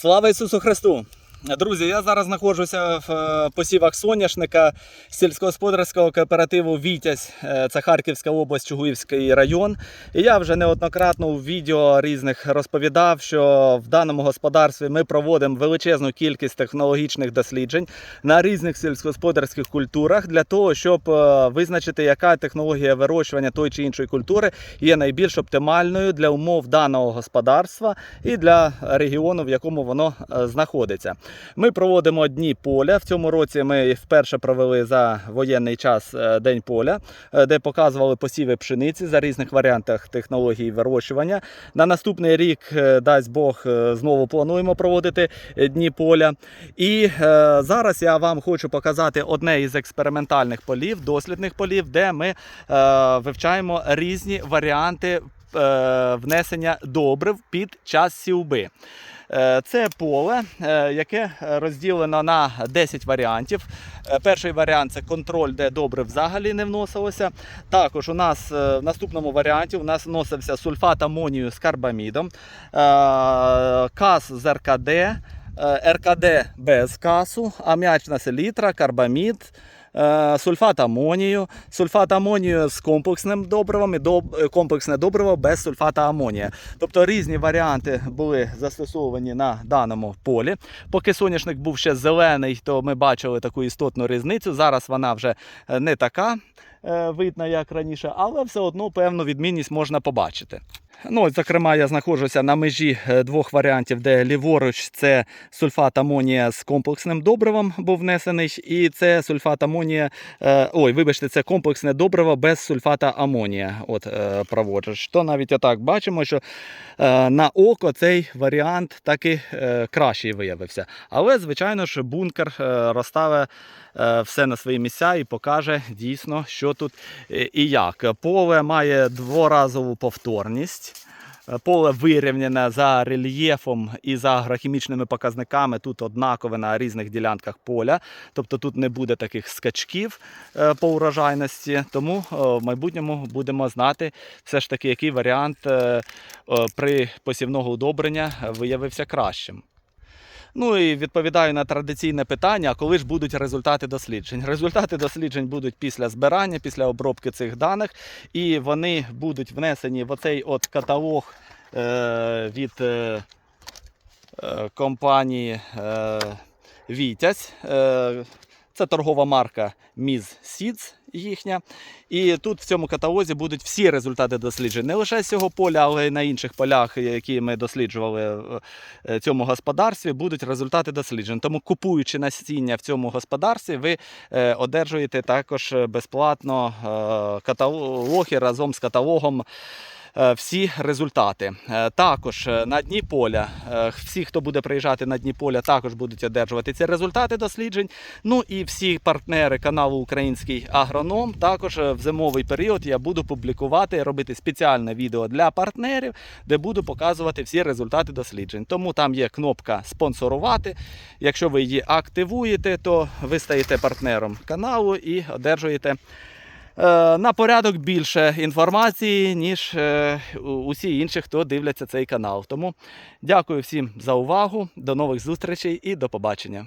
Слава Ісусу Христу! Друзі, я зараз знаходжуся в е, посівах соняшника сільськогосподарського кооперативу Вітязь. Е, Це Харківська область, Чугуївський район. І я вже неоднократно у відео різних розповідав, що в даному господарстві ми проводимо величезну кількість технологічних досліджень на різних сільськогосподарських культурах для того, щоб е, визначити, яка технологія вирощування тої чи іншої культури є найбільш оптимальною для умов даного господарства і для регіону, в якому воно знаходиться. Ми проводимо дні поля. В цьому році ми вперше провели за воєнний час е, день поля, е, де показували посіви пшениці за різних варіантах технології вирощування. На наступний рік, е, дасть Бог, знову плануємо проводити дні поля. І зараз я вам хочу показати одне із експериментальних полів, дослідних полів, де ми вивчаємо різні варіанти внесення добрив під час сівби. Е, Це поле, е, яке розділено на 10 варіантів. Е, Перший варіант це контроль, де добре взагалі не вносилося. Також у нас е, в наступному варіанті у нас вносився сульфат амонію з карбамідом, е, кас з РКД, е, РКД без касу, ам'ячна селітра, карбамід. Е, Сульфат амонію, сульфат амонію з комплексним добривом і е, комплексне добриво без сульфата амонія. Тобто різні варіанти були застосовані на даному полі. Поки соняшник був ще зелений, то ми бачили таку істотну різницю. Зараз вона вже е, не така видна, як раніше, але все одно певну відмінність можна побачити. Ну, зокрема, я знаходжуся на межі е, двох варіантів, де ліворуч це сульфат амонія з комплексним добривом був внесений, і це сульфат амонія. е, Ой, вибачте, це комплексне добриво без сульфата амонія. От е, проводжу. То навіть отак бачимо, що на око цей варіант таки кращий виявився. Але, звичайно ж, бункер розставить все на свої місця і покаже дійсно, що тут і як. Поле має дворазову повторність. Е, Поле вирівняне за рельєфом і за агрохімічними показниками. Тут однакове на різних ділянках поля. Тобто тут не буде таких скачків е, по урожайності. Тому е, в майбутньому будемо знати все ж таки, який варіант при посівного удобрення виявився кращим. Ну і відповідаю на традиційне питання, коли ж будуть результати досліджень. Результати досліджень будуть після збирання, після обробки цих даних, і вони будуть внесені в оцей от каталог е, від е, е, компанії е, Вітязь. Е, це торгова марка Miz Seeds їхня. І тут в цьому каталозі будуть всі результати досліджень. Не лише з цього поля, але й на інших полях, які ми досліджували в е, цьому господарстві, будуть результати досліджень. Тому, купуючи насіння в цьому господарстві, ви е, одержуєте також безплатно е, каталоги разом з каталогом. Е, Всі результати. Е, Також е, на дні поля, всі, хто буде приїжджати на дні поля, також будуть одержувати ці результати досліджень. Ну і всі партнери каналу Український агроном. Також в зимовий період я буду публікувати, робити спеціальне відео для партнерів, де буду показувати всі результати досліджень. Тому там є кнопка спонсорувати. Якщо ви її активуєте, то ви стаєте партнером каналу і одержуєте. Е, На порядок більше інформації, ніж е, усі інші, хто дивляться цей канал. Тому дякую всім за увагу, до нових зустрічей і до побачення.